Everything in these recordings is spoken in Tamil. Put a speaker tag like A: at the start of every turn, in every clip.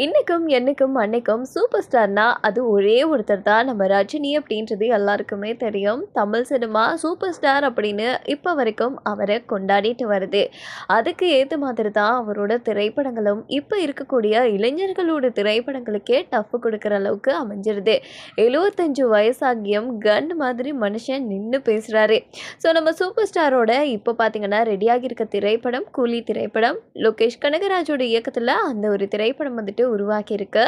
A: இன்றைக்கும் என்னைக்கும் அன்னைக்கும் சூப்பர் ஸ்டார்னா அது ஒரே ஒருத்தர் தான். நம்ம ரஜினி அப்படின்றது எல்லாருக்குமே தெரியும். தமிழ் சினிமா சூப்பர் ஸ்டார் அப்படின்னு இப்போ வரைக்கும் அவரை கொண்டாடிட்டு வருது. அதுக்கு ஏற்ற மாதிரி தான் அவரோட திரைப்படங்களும் இப்போ இருக்கக்கூடிய இளைஞர்களோட திரைப்படங்களுக்கே டஃப் கொடுக்குற அளவுக்கு அமைஞ்சிருது. எழுபத்தஞ்சு வயசாகியும் கன் மாதிரி மனுஷன் நின்று பேசுகிறாரு ஸோ நம்ம சூப்பர் ஸ்டாரோட இப்போ பார்த்தீங்கன்னா ரெடியாகியிருக்க திரைப்படம் கூலி திரைப்படம் லோகேஷ் கனகராஜோட இயக்கத்தில் அந்த ஒரு திரைப்படம் வந்துட்டு உருவாக்கியிருக்கு.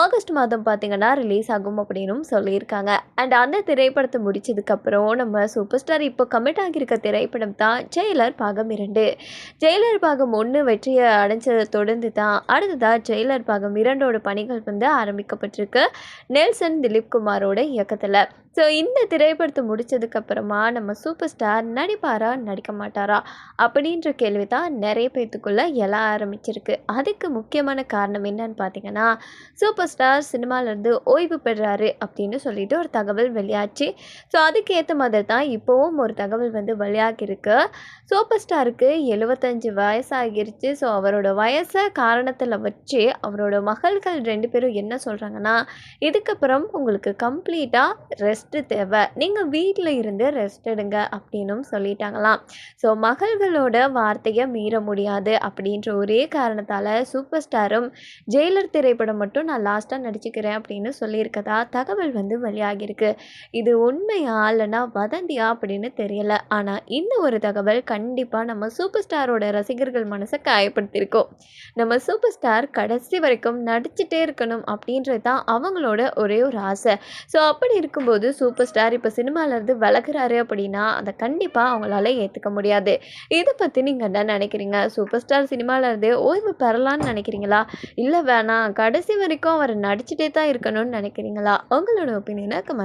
A: ஆகஸ்ட் மாதம் பார்த்தீங்கன்னா ரிலீஸ் ஆகும் அப்படின்னும் சொல்லியிருக்காங்க. அண்ட் அந்த திரைப்படத்தை முடிச்சதுக்கப்புறம் நம்ம சூப்பர் ஸ்டார் இப்போ கமிட் ஆகியிருக்க திரைப்படம் தான் ஜெயிலர் பாகம் இரண்டு. ஜெயிலர் பாகம் ஒன்று வெற்றியை அடைஞ்சதை தொடர்ந்து தான் அடுத்ததாக ஜெயிலர் பாகம் இரண்டோட பணிகள் வந்து ஆரம்பிக்கப்பட்டிருக்கு. நெல்சன் திலீப் குமாரோட இயக்கத்தில். ஸோ இந்த திரைப்படத்தை முடிச்சதுக்கப்புறமா நம்ம சூப்பர் ஸ்டார் நடிப்பாரா நடிக்க மாட்டாரா அப்படின்ற கேள்வி தான் நிறைய பேர்த்துக்குள்ளே எழ ஆரம்பிச்சிருக்கு. அதுக்கு முக்கியமான காரணம் என்னன்னு பார்த்தீங்கன்னா சூப்பர் ஸ்டார் சினிமாலேருந்து ஓய்வு பெறாரு அப்படின்னு சொல்லிட்டு ஒரு தகவல் வெளியாச்சு. ஸோ அதுக்கேற்ற மாதிரி தான் இப்போவும் ஒரு தகவல் வந்து வெளியாகிருக்கு சூப்பர் ஸ்டாருக்கு எழுபத்தஞ்சு வயசாகிருச்சு. ஸோ அவரோட வயசை காரணத்தில் வச்சு அவரோட மகள்கள் ரெண்டு பேரும் என்ன சொல்கிறாங்கன்னா இதுக்கப்புறம் உங்களுக்கு கம்ப்ளீட்டாக ரெஸ்ட் ரெஸ்ட்டு தேவை. நீங்கள் வீட்டில் இருந்து ரெஸ்ட் எடுங்க அப்படின்னும் சொல்லிட்டாங்களாம். ஸோ மகள்களோட வார்த்தையை மீற முடியாது அப்படின்ற ஒரே காரணத்தால் சூப்பர் ஸ்டாரும் ஜெயிலர் திரைப்படம் மட்டும் நான் லாஸ்ட்டாக நடிச்சுக்கிறேன் அப்படின்னு சொல்லியிருக்கதா தகவல் வந்து வெளியாகியிருக்கு. இது உண்மையா இல்லைன்னா வதந்தியா அப்படின்னு தெரியல. ஆனால் இந்த ஒரு தகவல் கண்டிப்பாக நம்ம சூப்பர் ஸ்டாரோட ரசிகர்கள் மனசை காயப்படுத்தியிருக்கோம். நம்ம சூப்பர் ஸ்டார் கடைசி வரைக்கும் நடிச்சுட்டே இருக்கணும் அப்படின்றது தான் அவங்களோட ஒரே ஒரு ஆசை. ஸோ அப்படி இருக்கும்போது சூப்பர் ஸ்டார் இப்போ சினிமாலேருந்து விலகுறாரு அப்படின்னா அதை கண்டிப்பாக அவங்களால ஏற்றுக்க முடியாது. இதை பற்றி நீங்கள் என்ன நினைக்கிறீங்க? சூப்பர் ஸ்டார் சினிமாலேருந்து ஓய்வு பெறலான்னு நினைக்கிறீங்களா? இல்லை வேணாம் கடைசி வரைக்கும் அவர் நடிச்சுட்டே தான் இருக்கணும்னு நினைக்கிறீங்களா? உங்களோட ஒப்பீனியனை கமெண்ட்